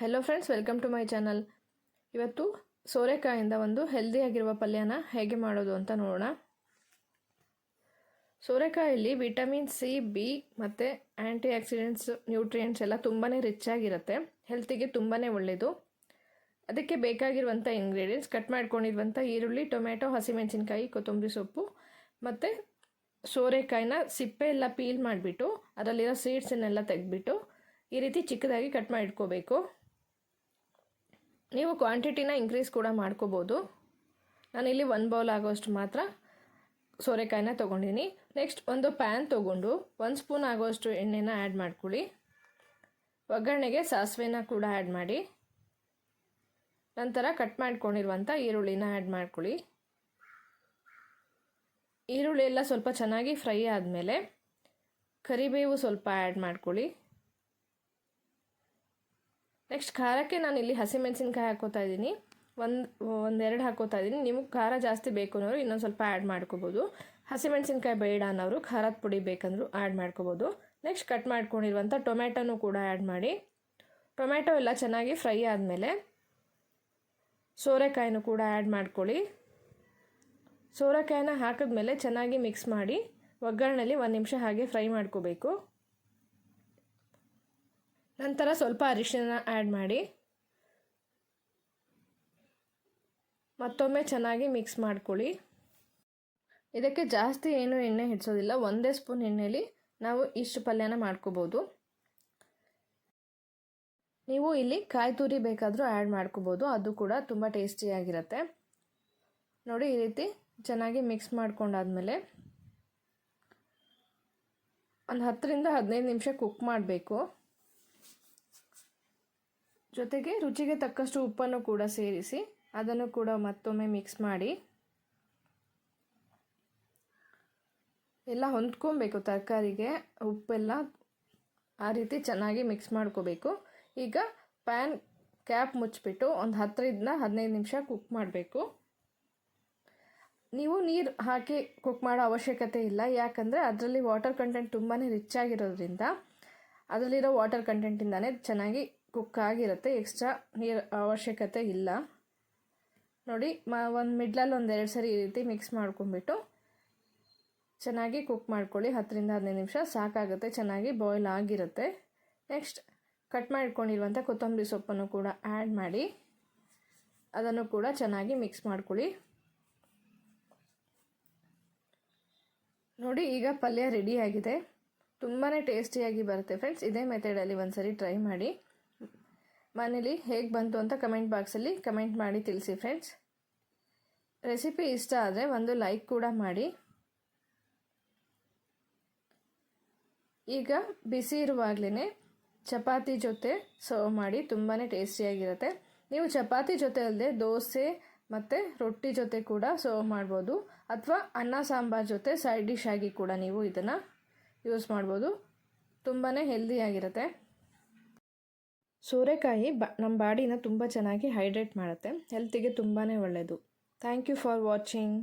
Hello friends welcome to my channel ಇವತ್ತು ಸೋರೆಕಾಯಿಂದ ಒಂದು ಹೆಲ್ದಿಯಾಗಿರುವ ಪಲ್ಯನ ಹೇಗೆ ಮಾಡೋದು ಅಂತ ನೋಡೋಣ. ಸೋರೆಕಾಯಲ್ಲಿ ವಿಟಮಿನ್ ಸಿ ಬಿ ಮತ್ತು ಆ್ಯಂಟಿ ಆಕ್ಸಿಡೆಂಟ್ಸ್ ನ್ಯೂಟ್ರಿಯೆಂಟ್ಸ್ ಎಲ್ಲ ತುಂಬಾ ರಿಚ್ ಆಗಿರುತ್ತೆ. ಹೆಲ್ತಿಗೆ ತುಂಬಾ ಒಳ್ಳೆಯದು ಅದಕ್ಕೆ ಬೇಕಾಗಿರುವಂಥ ಇಂಗ್ರೀಡಿಯೆಂಟ್ಸ್ ಕಟ್ ಮಾಡ್ಕೊಂಡಿರುವಂಥ ಈರುಳ್ಳಿ ಟೊಮೆಟೊ ಹಸಿಮೆಣಸಿನ್ಕಾಯಿ, ಕೊತ್ತಂಬರಿ ಸೊಪ್ಪು ಮತ್ತು ಸೋರೆಕಾಯಿನ ಸಿಪ್ಪೆ ಎಲ್ಲ ಪೀಲ್ ಮಾಡಿಬಿಟ್ಟು, ಅದರಲ್ಲಿರೋ ಸೀಡ್ಸನ್ನೆಲ್ಲ ತೆಗೆದ್ಬಿಟ್ಟು ಈ ರೀತಿ ಚಿಕ್ಕದಾಗಿ ಕಟ್ ಮಾಡಿ ಇಟ್ಕೋಬೇಕು ನೀವು ಕ್ವಾಂಟಿಟಿನ ಇನ್ಕ್ರೀಸ್ ಕೂಡ ಮಾಡ್ಕೋಬೋದು. ನಾನಿಲ್ಲಿ ಒಂದು ಬೌಲ್ ಆಗೋಷ್ಟು ಮಾತ್ರ ಸೋರೆಕಾಯಿನ ತೊಗೊಂಡಿನಿ. ನೆಕ್ಸ್ಟ್ ಒಂದು ಪ್ಯಾನ್ ತೊಗೊಂಡು ಒಂದು ಸ್ಪೂನ್ ಆಗೋಷ್ಟು ಎಣ್ಣೆನ ಆ್ಯಡ್ ಮಾಡ್ಕೊಳ್ಳಿ. ಒಗ್ಗರಣೆಗೆ ಸಾಸಿವೆನ ಕೂಡ ಆ್ಯಡ್ ಮಾಡಿ. ನಂತರ ಕಟ್ ಮಾಡ್ಕೊಂಡಿರುವಂಥ ಈರುಳ್ಳಿನ ಆ್ಯಡ್ ಮಾಡ್ಕೊಳ್ಳಿ. ಈರುಳ್ಳಿ ಎಲ್ಲ ಸ್ವಲ್ಪ ಚೆನ್ನಾಗಿ ಫ್ರೈ ಆದಮೇಲೆ ಕರಿಬೇವು ಸ್ವಲ್ಪ ಆ್ಯಡ್ ಮಾಡ್ಕೊಳ್ಳಿ. ನೆಕ್ಸ್ಟ್ ಖಾರಕ್ಕೆ ನಾನು ಇಲ್ಲಿ ಹಸಿಮೆಣಸಿನ್ಕಾಯಿ ಹಾಕೋತಾ ಇದ್ದೀನಿ. ಒಂದು ಒಂದೆರಡು ಹಾಕೋತಾ ಇದ್ದೀನಿ. ನಿಮಗೆ ಖಾರ ಜಾಸ್ತಿ ಬೇಕು ಅನ್ನೋರು ಇನ್ನೊಂದು ಸ್ವಲ್ಪ ಆ್ಯಡ್ ಮಾಡ್ಕೋಬೋದು. ಹಸಿಮೆಣಸಿನ್ಕಾಯಿ ಬೇಡ ಅನ್ನೋರು ಖಾರದ ಪುಡಿ ಬೇಕಂದ್ರು ಆ್ಯಡ್ ಮಾಡ್ಕೋಬೋದು. ನೆಕ್ಸ್ಟ್ ಕಟ್ ಮಾಡ್ಕೊಂಡಿರುವಂಥ ಟೊಮೆಟೊನೂ ಕೂಡ ಆ್ಯಡ್ ಮಾಡಿ. ಟೊಮೆಟೊ ಎಲ್ಲ ಚೆನ್ನಾಗಿ ಫ್ರೈ ಆದಮೇಲೆ ಸೋರೆಕಾಯಿನೂ ಕೂಡ ಆ್ಯಡ್ ಮಾಡ್ಕೊಳ್ಳಿ. ಸೋರೆಕಾಯಿನ ಹಾಕಿದ್ಮೇಲೆ ಚೆನ್ನಾಗಿ ಮಿಕ್ಸ್ ಮಾಡಿ ಒಗ್ಗರಣೆಯಲ್ಲಿ ಒಂದು ನಿಮಿಷ ಹಾಗೆ ಫ್ರೈ ಮಾಡ್ಕೋಬೇಕು. ನಂತರ ಸ್ವಲ್ಪ ಅರಿಶಿನ ಆ್ಯಡ್ ಮಾಡಿ. ಮತ್ತೊಮ್ಮೆ ಚೆನ್ನಾಗಿ ಮಿಕ್ಸ್ ಮಾಡ್ಕೊಳ್ಳಿ. ಇದಕ್ಕೆ ಜಾಸ್ತಿ ಏನು ಎಣ್ಣೆ ಹಿಡಿಸೋದಿಲ್ಲ ಒಂದೇ ಸ್ಪೂನ್ ಎಣ್ಣೆಯಲ್ಲಿ ನಾವು ಇಷ್ಟು ಪಲ್ಯನ ಮಾಡ್ಕೋಬೋದು. ನೀವು ಇಲ್ಲಿ ಕಾಯಿ ತುರಿ ಬೇಕಾದರೂ ಆ್ಯಡ್ ಮಾಡ್ಕೋಬೋದು. ಅದು ಕೂಡ ತುಂಬ ಟೇಸ್ಟಿಯಾಗಿರುತ್ತೆ ನೋಡಿ, ಈ ರೀತಿ ಚೆನ್ನಾಗಿ ಮಿಕ್ಸ್ ಮಾಡ್ಕೊಂಡಾದ್ಮೇಲೆ ಒಂದು ಹತ್ತರಿಂದ ಹದಿನೈದು ನಿಮಿಷ ಕುಕ್ ಮಾಡಬೇಕು. ಜೊತೆಗೆ ರುಚಿಗೆ ತಕ್ಕಷ್ಟು ಉಪ್ಪನ್ನು ಕೂಡ ಸೇರಿಸಿ ಅದನ್ನು ಕೂಡ ಮತ್ತೊಮ್ಮೆ ಮಿಕ್ಸ್ ಮಾಡಿ. ಎಲ್ಲ ಹೊಂದ್ಕೊಬೇಕು ತರಕಾರಿಗೆ, ಉಪ್ಪೆಲ್ಲ ಆ ರೀತಿ ಚೆನ್ನಾಗಿ ಮಿಕ್ಸ್ ಮಾಡ್ಕೋಬೇಕು. ಈಗ ಪ್ಯಾನ್ ಕ್ಯಾಪ್ ಮುಚ್ಚಿಬಿಟ್ಟು ಒಂದು ಹತ್ತರಿಂದ ಹದಿನೈದು ನಿಮಿಷ ಕುಕ್ ಮಾಡಬೇಕು. ನೀವು ನೀರು ಹಾಕಿ ಕುಕ್ ಮಾಡೋ ಅವಶ್ಯಕತೆ ಇಲ್ಲ, ಯಾಕಂದರೆ ಅದರಲ್ಲಿ ವಾಟರ್ ಕಂಟೆಂಟ್ ತುಂಬಾ ರಿಚ್ ಆಗಿರೋದ್ರಿಂದ, ಅದರಲ್ಲಿರೋ ವಾಟರ್ ಕಂಟೆಂಟಿಂದಾನೇ ಚೆನ್ನಾಗಿ ಕುಕ್ ಆಗಿರುತ್ತೆ ಎಕ್ಸ್ಟ್ರಾ ನೀರು ಅವಶ್ಯಕತೆ ಇಲ್ಲ. ನೋಡಿ, ಮ, ಒಂದು ಮಿಡ್ಲಲ್ಲಿ ಒಂದು ಎರಡು ಸರಿ ಈ ರೀತಿ ಮಿಕ್ಸ್ ಮಾಡ್ಕೊಂಬಿಟ್ಟು ಚೆನ್ನಾಗಿ ಕುಕ್ ಮಾಡ್ಕೊಳ್ಳಿ. ಹತ್ತರಿಂದ ಹದಿನೈದು ನಿಮಿಷ ಸಾಕಾಗುತ್ತೆ, ಚೆನ್ನಾಗಿ ಬಾಯ್ಲ್ ಆಗಿರುತ್ತೆ. ನೆಕ್ಸ್ಟ್ ಕಟ್ ಮಾಡಿಕೊಂಡಿರುವಂಥ ಕೊತ್ತಂಬರಿ ಸೊಪ್ಪನ್ನು ಕೂಡ ಆ್ಯಡ್ ಮಾಡಿ. ಅದನ್ನು ಕೂಡ ಚೆನ್ನಾಗಿ ಮಿಕ್ಸ್ ಮಾಡ್ಕೊಳ್ಳಿ. ನೋಡಿ, ಈಗ ಪಲ್ಯ ರೆಡಿಯಾಗಿದೆ ತುಂಬಾ ಟೇಸ್ಟಿಯಾಗಿ ಬರುತ್ತೆ ಫ್ರೆಂಡ್ಸ್. ಇದೇ ಮೆಥಡಲ್ಲಿ ಒಂದು ಸರಿ ಟ್ರೈ ಮಾಡಿ. ಮನೇಲಿ ಹೇಗೆ ಬಂತು ಅಂತ ಕಮೆಂಟ್ ಬಾಕ್ಸಲ್ಲಿ ಕಮೆಂಟ್ ಮಾಡಿ ತಿಳಿಸಿ ಫ್ರೆಂಡ್ಸ್ ರೆಸಿಪಿ ಇಷ್ಟ ಆದರೆ ಒಂದು ಲೈಕ್ ಕೂಡ ಮಾಡಿ. ಈಗ ಬಿಸಿ ಇರುವಾಗಲೇ ಚಪಾತಿ ಜೊತೆ ಸರ್ವ್ ಮಾಡಿ ತುಂಬಾ ಟೇಸ್ಟಿಯಾಗಿರುತ್ತೆ ನೀವು ಚಪಾತಿ ಜೊತೆ ಅಲ್ಲದೆ ದೋಸೆ ಮತ್ತು ರೊಟ್ಟಿ ಜೊತೆ ಕೂಡ ಸರ್ವ್ ಮಾಡ್ಬೋದು. ಅಥವಾ ಅನ್ನ ಸಾಂಬಾರ್ ಜೊತೆ ಸೈಡ್ ಡಿಶ್ ಆಗಿ ಕೂಡ ನೀವು ಇದನ್ನು ಯೂಸ್ ಮಾಡ್ಬೋದು. ತುಂಬಾ ಹೆಲ್ದಿಯಾಗಿರುತ್ತೆ ಸೋರೆಕಾಯಿ ಬ ನಮ್ಮ ಬಾಡಿನ ತುಂಬ ಚೆನ್ನಾಗಿ ಹೈಡ್ರೇಟ್ ಮಾಡುತ್ತೆ. ಹೆಲ್ತಿಗೆ ತುಂಬಾ ಒಳ್ಳೆಯದು ಥ್ಯಾಂಕ್ ಯು ಫಾರ್ ವಾಚಿಂಗ್.